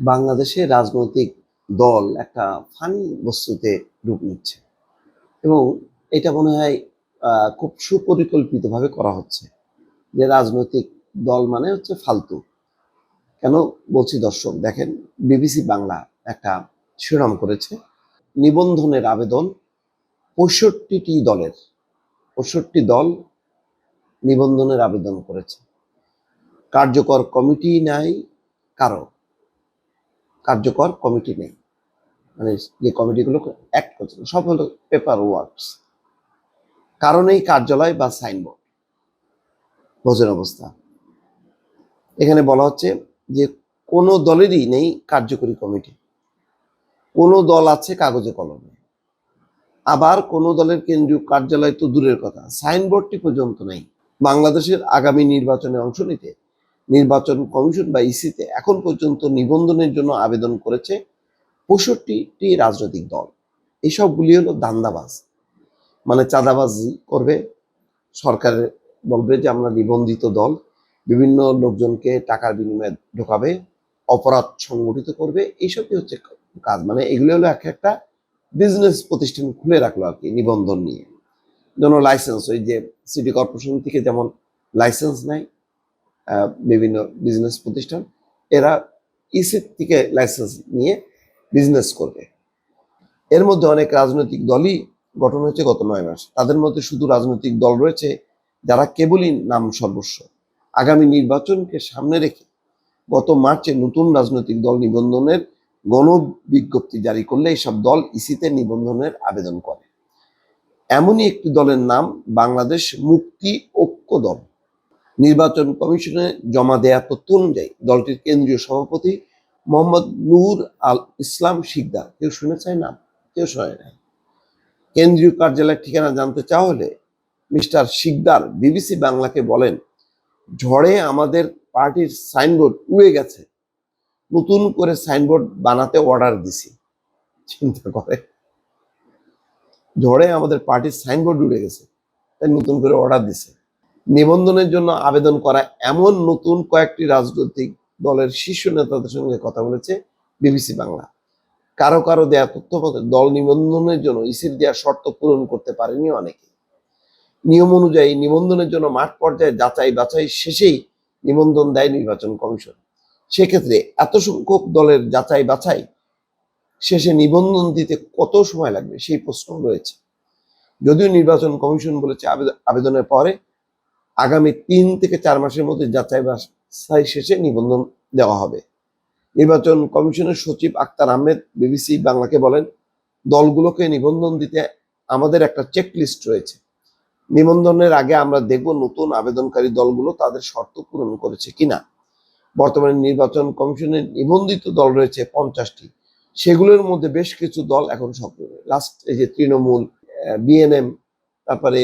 বাংলাদেশে রাজনৈতিক দল একটা ফানি বস্তুতে রূপ নিচ্ছে। এবং এটা মনে হয় খুব সুপরিকল্পিতভাবে করা হচ্ছে। যে রাজনৈতিক দল মানে হচ্ছে ফালতু। কেন? বলছি দর্শক, দেখেন, বিবিসি বাংলা একটা শিরোনাম করেছে, নিবন্ধনের আবেদন পঁয়ষট্টিটি দলের, পঁয়ষট্টি দল নিবন্ধনের আবেদন করেছে। কার্যকর কমিটি নাই কারও। কার্যকর কমিটি নেই। মানে যে কমিটিগুলো অ্যাক্ট করছে, সব হলো পেপার ওয়ার্কস কারণেই কার্যালয় বা সাইনবোর্ড বোঝেন অবস্থা। এখানে বলা হচ্ছে যে কোনো দলেরই নেই কার্যকরী কমিটি কোনো দল আছে কাগজে কলমে। আবার কোনো দলের কেন্দ্রীয় কার্যালয় তো দূরের কথা। সাইনবোর্ডটি পর্যন্ত নেই। বাংলাদেশের আগামী নির্বাচনে অংশ নিতে নির্বাচন কমিশন বা ইসিতে এখন পর্যন্ত নিবন্ধনের জন্য আবেদন করেছে পঁয়ষট্টিটি রাজনৈতিক দল। এসবগুলি হলো দান্দাবাজ। মানে চাঁদাবাজি করবে। সরকারের বলবে যে, আমরা নিবন্ধিত দল। বিভিন্ন লোকজনকে টাকার বিনিময়ে ঢোকাবে, অপরাধ সংগঠিত করবে। এইসবই হচ্ছে কাজ। মানে এগুলো হলো এক একটা বিজনেস প্রতিষ্ঠান খুলে রাখল আর কি নিবন্ধন নিয়ে। যেন লাইসেন্স ওই যে সিটি কর্পোরেশন থেকে যেমন লাইসেন্স নেয় বিভিন্ন বিজনেস প্রতিষ্ঠান, এরা ইসির থেকে লাইসেন্স নিয়ে বিজনেস করবে। এর মধ্যে অনেক রাজনৈতিক দলই গঠন হয়েছে গত নয় মাস। তাদের মধ্যে শুধু রাজনৈতিক দল রয়েছে যারা কেবলই নাম সর্বস্ব। আগামী নির্বাচনকে সামনে রেখে গত মার্চে নতুন রাজনৈতিক দল নিবন্ধনের গণ বিজ্ঞপ্তি জারি করলে এইসব দল ইসিতে নিবন্ধনের আবেদন করে। এমনই একটি দলের নাম বাংলাদেশ মুক্তি ঐক্য দল। নির্বাচন কমিশনে জমা দেয়া তথ্য অনুযায়ী দলটির কেন্দ্রীয় সভাপতি মোহাম্মদ নূর আল ইসলাম শিকদার, কেউ শুনেছে না? কেউ শোনে নাই। কেন্দ্রীয় কার্যালয়ের ঠিকানা জানতে চাওয়া হলে মিস্টার শিকদার বিবিসি বাংলাকে বলেন, ঝড়ে আমাদের পার্টির সাইনবোর্ড উড়ে গেছে। নতুন করে সাইনবোর্ড বানাতে অর্ডার দিছি। চিন্তা করে। ঝড়ে আমাদের পার্টির সাইনবোর্ড উড়ে গেছে, তাই নতুন করে অর্ডার দিছে। নিবন্ধনের জন্য আবেদন করা এমন নতুন কয়েকটি রাজনৈতিক দলের শীর্ষ নেতাদের সঙ্গে কথা বলেছে বিবিসি বাংলা। কারও কারও দেয়া তথ্য দল নিবন্ধনের জন্য ইসির দেওয়া শর্ত পূরণ করতে পারেনি অনেকে। নিয়ম অনুযায়ী নিবন্ধনের জন্য মাঠ পর্যায়ে যাচাই বাছাই শেষেই নিবন্ধন দেয় নির্বাচন কমিশন। সেক্ষেত্রে এত সংখ্যক দলের যাচাই বাছাই শেষে নিবন্ধন দিতে কত সময় লাগবে সেই প্রশ্ন রয়েছে। যদিও নির্বাচন কমিশন বলেছে আবেদন- আবেদনের পরে আগামী তিন থেকে চার মাসের মধ্যে যাচাই বাছাই শেষে নিবন্ধন দেওয়া হবে। নির্বাচন কমিশনের সচিব আক্তার আহমেদ বিবিসি বাংলাকে বলেন, দলগুলোকে নিবন্ধন দিতে আমাদের একটা চেক লিস্ট রয়েছে। নিবন্ধনের আগে আমরা দেখব নতুন আবেদনকারী দলগুলো তাদের শর্ত পূরণ করেছে কিনা। বর্তমানে নির্বাচন কমিশনের নিবন্ধিত দল রয়েছে পঞ্চাশটি। সেগুলোর মধ্যে বেশ কিছু দল এখন সক্রিয়। লাস্ট এই যে তৃণমূল বিএনএম তারপরে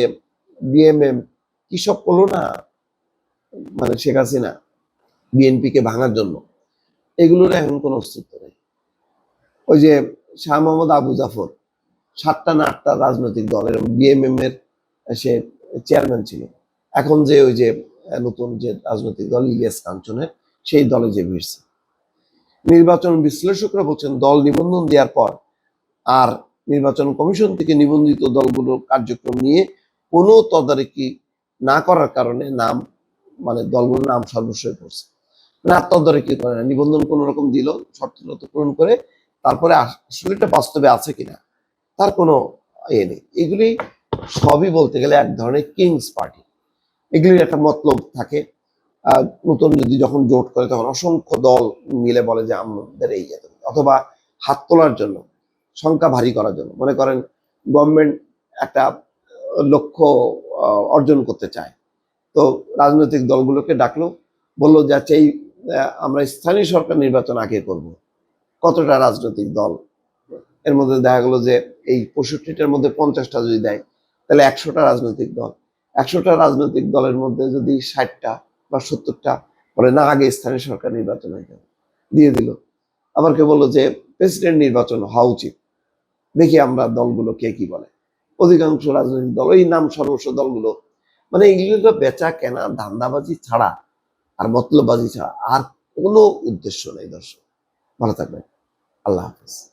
বিএমএম কি সব করল না মানে শেখ হাসিনা বিএনপিকে ভাঙার জন্য। এগুলোর এখন কোনো অস্তিত্ব নেই। ওই যে শাহ মোহাম্মদ আবু জাফর, সাতটা না আটটা রাজনৈতিক দলের বিএমএম এর সে চেয়ারম্যান ছিল এখন যে ওই যে নতুন যে রাজনৈতিক দল ইলিয়াস কাঞ্চনের, সেই দলে যে ভিড়ছে। নির্বাচন বিশ্লেষকরা বলছেন, দল নিবন্ধন দেওয়ার পর আর নির্বাচন কমিশন থেকে নিবন্ধিত দলগুলোর কার্যক্রম নিয়ে কোনো তদারকি করার কারণে নাম মানে দলগুলোর নাম সর্বস্বই পড়ছে। না তদারকি করে না। নিবন্ধন কোন রকম দিল শর্ত পূরণ করে তারপরে আসলে এটা বাস্তবে আছে কিনা, তার কোনো ইয়ে নেই। এগুলি সবই বলতে গেলে এক ধরনের কিংস পার্টি। এগুলির একটা মতলব থাকে। নতুন যদি যখন জোট করে তখন অসংখ্য দল মিলে বলে যে আমাদের এই এত। অথবা হাত তোলার জন্য, সংখ্যা ভারী করার জন্য। মনে করেন, গভর্নমেন্ট একটা লক্ষ্য অর্জন করতে চায়। তো রাজনৈতিক দলগুলোকে ডাকলো, বলল যে আচ্ছা এই আমরা স্থানীয় সরকার নির্বাচন আগে করব। কতটা রাজনৈতিক দল? এর মধ্যে দেখা গেলো যে, এই পঁয়ষট্টিটার মধ্যে পঞ্চাশটা যদি দেয়, তাহলে একশোটা রাজনৈতিক দল। একশোটা রাজনৈতিক দলের মধ্যে যদি ষাটটা বা সত্তরটা বলে, না, আগে স্থানীয় সরকার নির্বাচন হয়ে যাবে। দিয়ে দিল। আবার কেউ বলল যে, প্রেসিডেন্ট নির্বাচন হওয়া উচিত। দেখি আমরা দলগুলো কে কি বলে। অধিকাংশ রাজনৈতিক দল, এই নাম সর্বস্ব দলগুলো। মানে এগুলো তো বেচা কেনা, ধান্দাবাজি ছাড়া আর মতলববাজি ছাড়া আর কোনো উদ্দেশ্য নেই, দর্শক। ভালো থাকবেন। আল্লাহ হাফিজ।